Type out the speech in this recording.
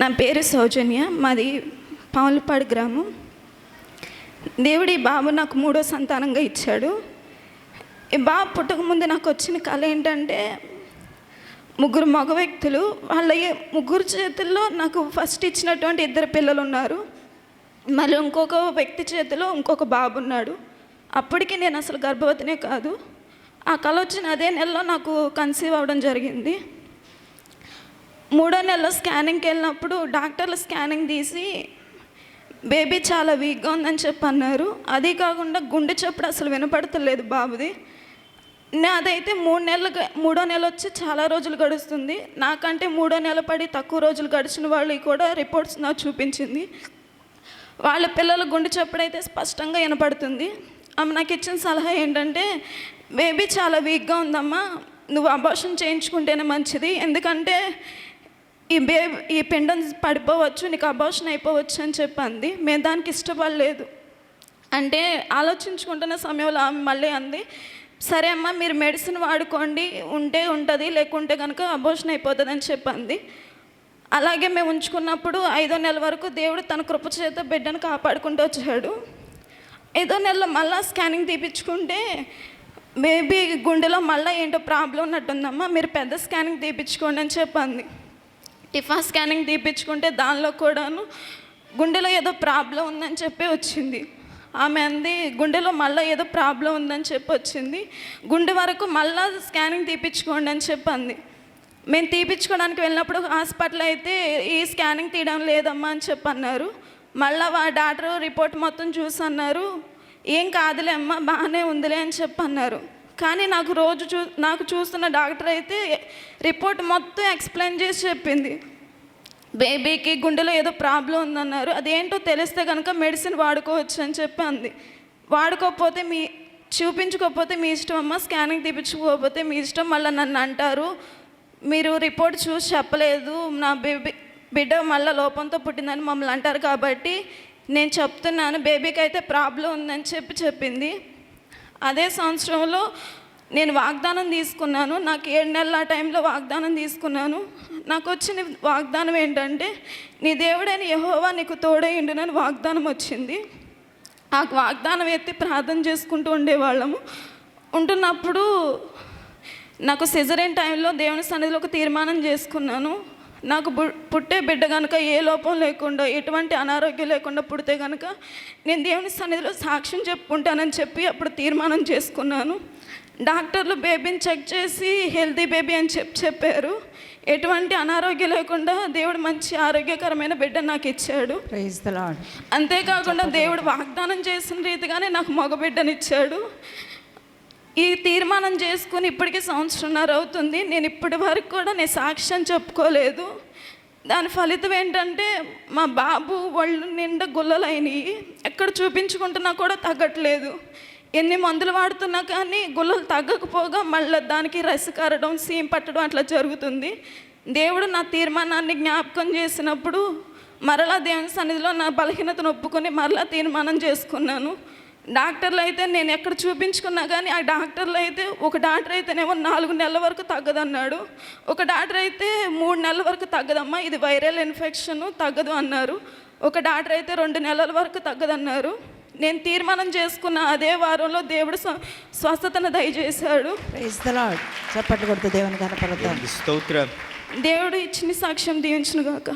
నా పేరు సౌజన్య మాది పాములపాడు గ్రామం. దేవుడి ఈ బాబు నాకు మూడో సంతానంగా ఇచ్చాడు. ఈ బాబు పుట్టకముందు నాకు వచ్చిన కళ ఏంటంటే ముగ్గురు మగ వ్యక్తులు వాళ్ళ ముగ్గురు చేతుల్లో నాకు ఫస్ట్ ఇచ్చినటువంటి ఇద్దరు పిల్లలు ఉన్నారు మళ్ళీ ఇంకొక వ్యక్తి చేతిలో ఇంకొక బాబు ఉన్నాడు. అప్పటికి నేను అసలు గర్భవతినే కాదు. ఆ కళ వచ్చిన అదే నెలలో నాకు కన్సీవ్ అవ్వడం జరిగింది. మూడో నెలలో స్కానింగ్కి వెళ్ళినప్పుడు డాక్టర్లు స్కానింగ్ తీసి బేబీ చాలా వీక్గా ఉందని చెప్పి అన్నారు. అది కాకుండా గుండె చప్పుడు అసలు వినపడతలేదు బాబుది. నాదైతే మూడు నెలలు మూడో నెల వచ్చి చాలా రోజులు గడుస్తుంది. నాకంటే మూడో నెల పడి తక్కువ రోజులు గడిచిన వాళ్ళు కూడా రిపోర్ట్స్ నాకు చూపించింది. వాళ్ళ పిల్లల గుండె చప్పుడైతే స్పష్టంగా వినపడుతుంది. ఆమె నాకు ఇచ్చిన సలహా ఏంటంటే బేబీ చాలా వీక్గా ఉందమ్మా నువ్వు అబార్షన్ చేయించుకుంటేనే మంచిది. ఎందుకంటే ఈ బే ఈ పిండం పడిపోవచ్చు నీకు అబార్షన్ అయిపోవచ్చు అని చెప్పింది. మేము దానికి ఇష్టపడలేదు. అంటే ఆలోచించుకుంటున్న సమయంలో ఆమె మళ్ళీ అంది సరే అమ్మా మీరు మెడిసిన్ వాడుకోండి ఉంటే ఉంటుంది లేకుంటే కనుక అబోషన్ అయిపోతుంది అని చెప్పింది. అలాగే మేము ఉంచుకున్నప్పుడు ఐదో నెల వరకు దేవుడు తన కృప చేత బిడ్డను కాపాడుకుంటూ వచ్చాడు. ఐదో నెలలో మళ్ళీ స్కానింగ్ తీపించుకుంటే మేబీ గుండెలో మళ్ళీ ఏంటో ప్రాబ్లం ఉన్నట్టుందమ్మా మీరు పెద్ద స్కానింగ్ తీపించుకోండి అని చెప్పింది. టిఫా స్కానింగ్ తీపించుకుంటే దానిలో కూడాను గుండెలో ఏదో ప్రాబ్లం ఉందని చెప్పి వచ్చింది. ఆమె అంది గుండెలో మళ్ళీ ఏదో ప్రాబ్లం ఉందని చెప్పి వచ్చింది. గుండె వరకు మళ్ళీ స్కానింగ్ తీపించుకోండి అని చెప్పింది మేము తీపించుకోవడానికి వెళ్ళినప్పుడు హాస్పిటల్ అయితే ఈ స్కానింగ్ తీయడం లేదమ్మా అని చెప్పి అన్నారు. మళ్ళీ డాక్టర్ రిపోర్ట్ మొత్తం చూసి అన్నారు. ఏం కాదులే అమ్మా బాగానే ఉందిలే అని చెప్పి అన్నారు. కానీ నాకు రోజు చూ నాకు చూస్తున్న డాక్టర్ అయితే రిపోర్ట్ మొత్తం ఎక్స్ప్లెయిన్ చేసి చెప్పింది. బేబీకి గుండెలో ఏదో ప్రాబ్లం ఉందన్నారు. అదేంటో తెలిస్తే కనుక మెడిసిన్ వాడుకోవచ్చు అని చెప్పి అంది. వాడుకోకపోతే మీ చూపించుకోకపోతే మీ ఇష్టం అమ్మ స్కానింగ్ తీపించుకోకపోతే మీ ఇష్టం మళ్ళీ నన్ను అంటారు. మీరు రిపోర్ట్ చూసి చెప్పలేదు. నా బేబీ బిడ్డ మళ్ళీ లోపంతో పుట్టిందని మమ్మల్ని అంటారు కాబట్టి నేను చెప్తున్నాను. బేబీకి అయితే ప్రాబ్లం ఉందని చెప్పి చెప్పింది. అదే సంవత్సరంలో నేను వాగ్దానం తీసుకున్నాను. నాకు ఏడు నెలల ఆ టైంలో వాగ్దానం తీసుకున్నాను. నాకు వచ్చిన వాగ్దానం ఏంటంటే నీ దేవుడైన యహోవా నీకు తోడైండునని వాగ్దానం వచ్చింది. ఆ వాగ్దానం ఎత్తి ప్రార్థన చేసుకుంటూ ఉండేవాళ్ళము. ఉంటున్నప్పుడు నాకు సిజరైన్ టైంలో దేవుని సన్నిధిలో ఒక తీర్మానం చేసుకున్నాను. నాకు పుట్టే బిడ్డ కనుక ఏ లోపం లేకుండా ఎటువంటి అనారోగ్యం లేకుండా పుడితే కనుక నేను దేవుని సన్నిధిలో సాక్ష్యం చెప్పుకుంటానని చెప్పి అప్పుడు తీర్మానం చేసుకున్నాను. డాక్టర్లు బేబీని చెక్ చేసి హెల్తీ బేబీ అని చెప్పి చెప్పారు. ఎటువంటి అనారోగ్యం లేకుండా దేవుడు మంచి ఆరోగ్యకరమైన బిడ్డ నాకు ఇచ్చాడు. అంతేకాకుండా దేవుడు వాగ్దానం చేసిన రీతిగానే నాకు మగ బిడ్డనిచ్చాడు ఈ తీర్మానం చేసుకుని ఇప్పటికీ సంవత్సరంన్నర అవుతుంది. నేను ఇప్పటి వరకు కూడా నేను సాక్ష్యం చెప్పుకోలేదు. దాని ఫలితం ఏంటంటే మా బాబు వాళ్ళు నిండా గుల్లలైనవి ఎక్కడ చూపించుకుంటున్నా కూడా తగ్గట్లేదు. ఎన్ని మందులు వాడుతున్నా కానీ గుల్లలు తగ్గకపోగా మళ్ళీ దానికి రస కరడం సీమ్ పట్టడం అట్లా జరుగుతుంది. దేవుడు నా తీర్మానాన్ని జ్ఞాపకం చేసినప్పుడు మరలా దేవుని సన్నిధిలో నా బలహీనతను ఒప్పుకొని మరలా తీర్మానం చేసుకున్నాను. డాక్టర్లు అయితే నేను ఎక్కడ చూపించుకున్నా కానీ ఆ డాక్టర్లు అయితే ఒక డాక్టర్ అయితేనేమో నాలుగు నెలల వరకు తగ్గదన్నాడు. ఒక డాక్టర్ అయితే మూడు నెలల వరకు తగ్గదమ్మా ఇది వైరల్ ఇన్ఫెక్షన్ తగ్గదు అన్నారు. ఒక డాక్టర్ అయితే రెండు నెలల వరకు తగ్గదన్నారు. నేను తీర్మానం చేసుకున్న అదే వారంలో దేవుడు స్వ- స్వస్థతను దయచేశాడు. కొడుతూ దేవుని కనపడతాం దేవునికి స్తోత్రం. దేవుడు ఇచ్చిన సాక్ష్యం దీవించును గాక